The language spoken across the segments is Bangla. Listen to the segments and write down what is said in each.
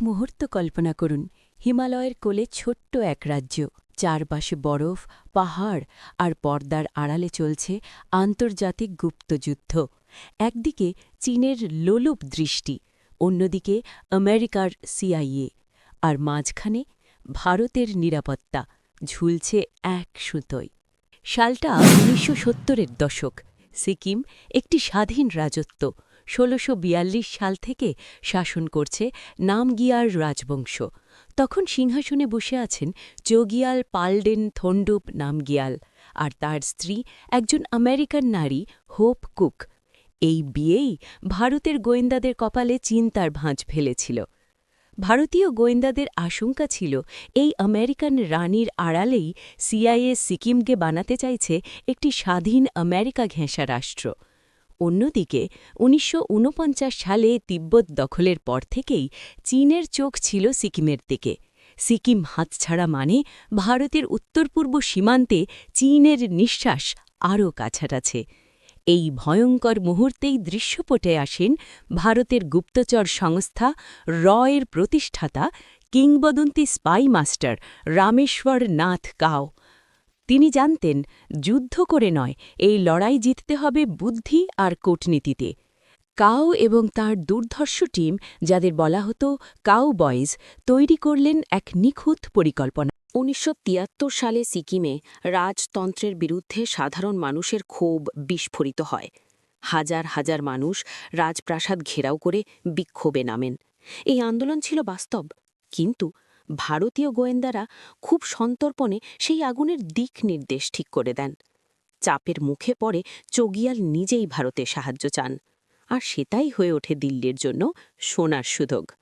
মুহূর্ত কল্পনা করুন, হিমালয়ের কোলে ছোট্ট এক রাজ্য, চারপাশে বরফ, পাহাড় আর পর্দার আড়ালে চলছে আন্তর্জাতিক গুপ্তযুদ্ধ একদিকে চীনের লোলুপ দৃষ্টি, অন্যদিকে আমেরিকার সিআইএ, আর মাঝখানে ভারতের নিরাপত্তা, ঝুলছে এক সুতোয়। সালটা উনিশশো সত্তরের দশক, সিকিম একটি স্বাধীন রাজত্ব ষোলোশো সাল থেকে শাসন করছে নামগিয়ার রাজবংশ। তখন সিংহাসনে বসে আছেন যোগিয়াল পালডেন থন্ডুপ নামগিয়াল আর তার স্ত্রী একজন আমেরিকান নারী হোপ কুক। এই বিয়েই ভারতের গোয়েন্দাদের কপালে চিন্তার ভাঁজ ফেলেছিল। ভারতীয় গোয়েন্দাদের আশঙ্কা ছিল এই আমেরিকান রানীর আড়ালেই সিআইএ সিকিমকে বানাতে চাইছে একটি স্বাধীন আমেরিকা ঘেঁষা রাষ্ট্র। অন্যদিকে, উনিশশো ঊনপঞ্চাশ সালে তিব্বত দখলের পর থেকেই চীনের চোখ ছিল সিকিমের দিকে। সিকিম হাতছাড়া মানে ভারতের উত্তর পূর্ব সীমান্তে চীনের নিঃশ্বাস আরও কাছাকাছে। এই ভয়ঙ্কর মুহূর্তেই দৃশ্যপটে আসেন ভারতের গুপ্তচর সংস্থা রয়ের প্রতিষ্ঠাতা কিংবদন্তি স্পাই মাস্টার রামেশ্বর নাথ কাও। তিনি জানতেন, যুদ্ধ করে নয়, এই লড়াই জিততে হবে বুদ্ধি আর কূটনীতিতে। কাও এবং তার দুর্ধর্ষ টিম, যাদের বলা হতো কাউ বয়েজ তৈরি করলেন এক নিখুঁত পরিকল্পনা। উনিশশো তিয়াত্তর সালে সিকিমে রাজতন্ত্রের বিরুদ্ধে সাধারণ মানুষের ক্ষোভ বিস্ফোরিত হয়। হাজার হাজার মানুষ রাজপ্রাসাদ ঘেরাও করে বিক্ষোভে নামেন। এই আন্দোলন ছিল বাস্তব, কিন্তু ভারতীয় গোয়েন্দারা খুব সন্তর্পণে সেই আগুনের দিক নির্দেশ ঠিক করে দেন। চাপের মুখে পড়ে চগিয়াল নিজেই ভারতে সাহায্য চান। আর সেটাই হয়ে ওঠে দিল্লির জন্য সোনার সুযোগ।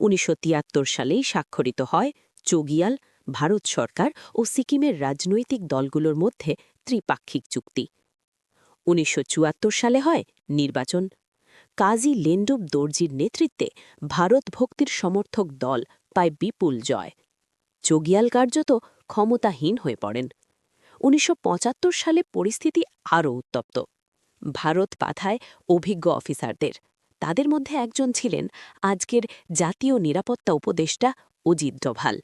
উনিশশো সালেই স্বাক্ষরিত হয় চগিয়াল, ভারত সরকার ও সিকিমের রাজনৈতিক দলগুলোর মধ্যে ত্রিপাক্ষিক চুক্তি। উনিশশো চুয়াত্তর সালে হয় নির্বাচন। কাজী লেন্ডুব দর্জির নেতৃত্বে ভারত ভক্তির সমর্থক দল পায় বিপুল জয়। চগিয়াল কার্যত ক্ষমতাহীন হয়ে পড়েন। উনিশশো পঁচাত্তর সালে পরিস্থিতি আরও উত্তপ্ত। ভারত পাঠায় অভিজ্ঞ অফিসারদের। তাদের মধ্যে একজন ছিলেন আজকের জাতীয় নিরাপত্তা উপদেষ্টা অজিত ডোভাল।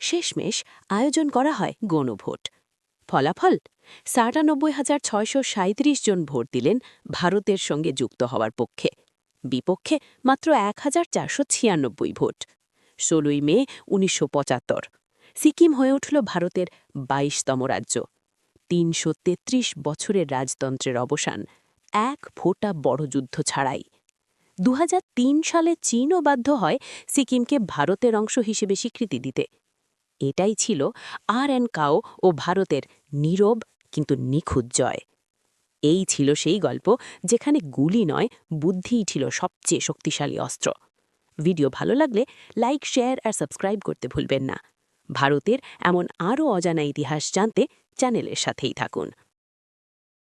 শেষমেশ আয়োজন করা হয় গণভোট। ফলাফল? সাতানব্বই হাজার ছয়শো জন ভোট দিলেন ভারতের সঙ্গে যুক্ত হওয়ার পক্ষে। বিপক্ষে মাত্র এক হাজার চারশো ছিয়ানব্বই ভোট। ষোলোই মে, উনিশশো পঁচাত্তর। সিকিম হয়ে উঠল ভারতের বাইশতম রাজ্য। তিনশো তেত্রিশ বছরের রাজতন্ত্রের অবসান, এক ফোটা বড় যুদ্ধ ছাড়াই। দু হাজার তিন সালে চীনও বাধ্য হয় সিকিমকে ভারতের অংশ হিসেবে স্বীকৃতি দিতে। এটাই ছিল আর এন কাও ও ভারতের নীরব কিন্তু নিখুঁত জয়। এই ছিল সেই গল্প, যেখানে গুলি নয়, বুদ্ধিই ছিল সবচেয়ে শক্তিশালী অস্ত্র। ভিডিও ভালো লাগলে লাইক, শেয়ার আর সাবস্ক্রাইব করতে ভুলবেন না। ভারতের এমন আরও অজানা ইতিহাস জানতে চ্যানেলের সাথেই থাকুন।